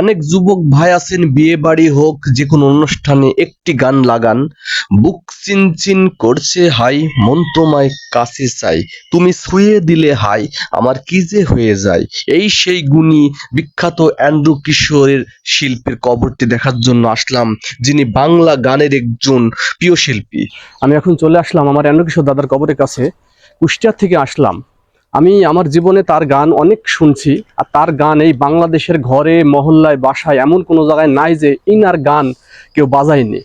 অনেক যুবক ভাই আছেন, বিয়ে বাড়ি হোক, যে কোনো অনুষ্ঠানে একটি গান লাগান। বুক চিনচিন করছে, হাই, মন তোমায় কাছে চাই। তুমি ছুঁয়ে দিলে হাই, আমার কি যে হয়ে যায়? এই সেই গুণী বিখ্যাত অ্যান্ড্রু কিশোরের শিল্পীর কবরটি দেখার জন্য আসলাম, যিনি বাংলা গানের একজন প্রিয় শিল্পী। আমি এখন চলে আসলাম আমার অ্যান্ড্রু কিশোর দাদার কবরের কাছে। কুষ্টিয়ার থেকে আসলাম। আমি আমার জীবনে তার গান অনেক শুনছি, আর তার গান এই বাংলাদেশের ঘরে, মহল্লায়, বাসায় এমন কোনো জায়গায় নাই যে ইনার গান কেউ বাজায়নি।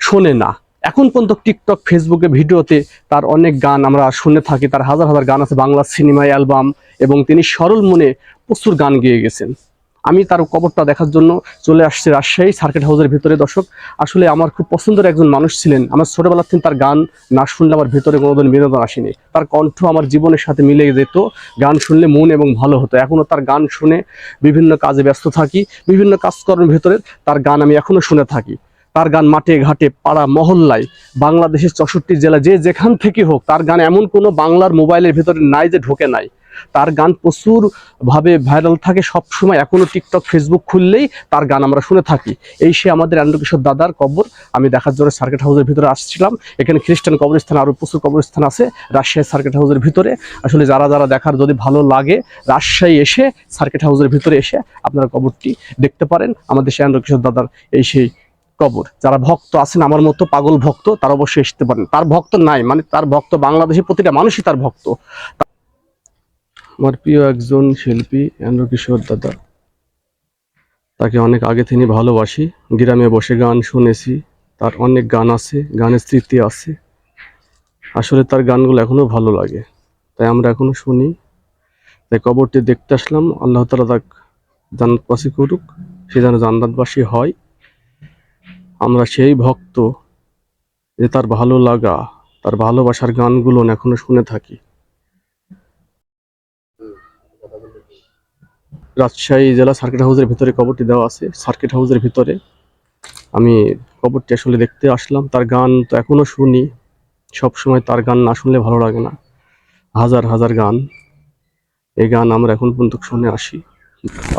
শোনে না। এখন পর্যন্ত টিকটক, ফেসবুকে ভিডিওতে তার অনেক গান আমরা শুনে থাকি। তার হাজার হাজার গান আছে, বাংলা সিনেমায় অ্যালবাম এবং তিনি সরল মনে প্রচুর গান গেয়ে গেছেন। আমি তার কবরটা দেখার জন্য চলে আসছি রাজশাহী সার্কিট হাউসের ভিতরে। দর্শক, আসলে আমার খুব পছন্দের একজন মানুষ ছিলেন। আমার ছোটবেলা থেকে তার গান না শুনলে আমার ভিতরে কোনোদিন বিনোদন আসেনি। তার কণ্ঠ আমার জীবনের সাথে মিলে যেত। গান শুনলে মন এবং ভালো হতো। এখনও তার গান শুনে বিভিন্ন কাজে ব্যস্ত থাকি, বিভিন্ন কাজকর্মের ভিতরে তার গান আমি এখনও শুনে থাকি। তার গান মাঠে, ঘাটে, পাড়া, মহল্লায়, বাংলাদেশের চৌষট্টি জেলা যে যেখান থেকে হোক, তার গান এমন কোনো বাংলার মোবাইলের ভিতরে নাই যে ঢোকে নাই। তার গান প্রচুর ভাবে ভাইরাল থাকে, সব সময় এখনও টিকটক ফেসবুক খুললেই তার গান আমরা শুনে থাকি। এই সে আমাদের কিশোর দাদার কবর। আমি দেখার জন্য সার্কিট হাউসের ভিতরে আসছিলাম। এখানে খ্রিস্টান কবরস্থান আরও প্রচুর কবরস্থান আছে রাজশাহী সার্কিট হাউসের ভিতরে। আসলে যারা যারা দেখার যদি ভালো লাগে, রাজশাহী এসে সার্কিট হাউসের ভিতরে এসে আপনারা কবরটি দেখতে পারেন। আমাদের সে কিশোর দাদার এই সেই কবর। যারা ভক্ত আছেন, আমার মতো পাগল ভক্ত, তারা অবশ্যই আসতে পারেন। তার ভক্ত নাই মানে তার ভক্ত বাংলাদেশের প্রতিটা মানুষই তার ভক্ত। আমার প্রিয় একজন শিল্পী এন্দ্র কিশোর দাদা। তাকে অনেক আগে থেকে ভালোবাসি। গ্রামে বসে গান শুনেছি। তার অনেক গান আছে, গানের স্মৃতি আছে। আসলে তার গানগুলো এখনও ভালো লাগে। তাই আমরা এখনও শুনি। তাই কবরটি দেখতে আসলাম। আল্লাহ তালা তাক জান্নাতবাসী করুক, সে যেন জান্নাতবাসী হয়। আমরা সেই ভক্ত যে তার ভালো লাগা, তার ভালোবাসার গানগুলো এখনও শুনে থাকি। রাজশাহী জেলা সার্কিট হাউসের ভিতরে কবরটি দেওয়া আছে। সার্কিট হাউসের ভিতরে আমি কবরটি আসলে দেখতে আসলাম। তার গান তো এখনও শুনি। সব সময় তার গান না শুনলে ভালো লাগে না। হাজার হাজার গান। এই গান আমরা এখন পর্যন্ত শুনে আসি।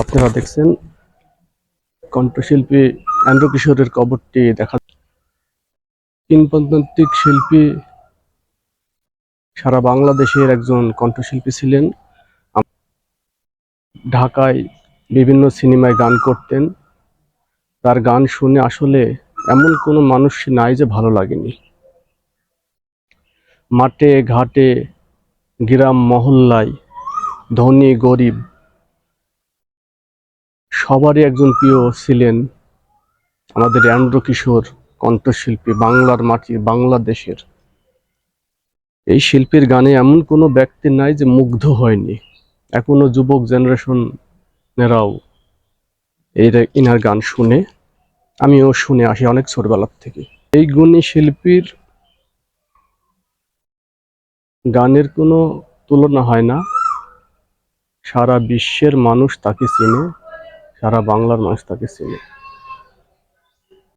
আপনারা দেখছেন কণ্ঠশিল্পী অ্যান্ড্রু কিশোরের কবরটি দেখা কিংবদন্তিক শিল্পী সারা বাংলাদেশের একজন কণ্ঠশিল্পী ছিলেন। ঢাকায় বিভিন্ন সিনেমায় গান করতেন। তার গান শুনে আসলে এমন কোনো মানুষ নাই যে ভালো লাগেনি। মাঠে, ঘাটে, গ্রাম, মহল্লায়, ধনী, গরিব, সবারই একজন প্রিয় ছিলেন আমাদের অ্যান্ড্রু কিশোর কণ্ঠশিল্পী বাংলার মাটি, বাংলাদেশের। এই শিল্পীর গানে এমন কোনো ব্যক্তি নাই যে মুগ্ধ হয়নি। এখনও যুবক জেনারেশনেরাও এই ইনার গান শুনে, আমিও শুনে আসি অনেক ছোটবেলার থেকে। এই গুণী শিল্পীর গানের কোনো তুলনা হয় না। সারা বিশ্বের মানুষ তাকে চিনে, সারা বাংলার মানুষ তাকে চেনে।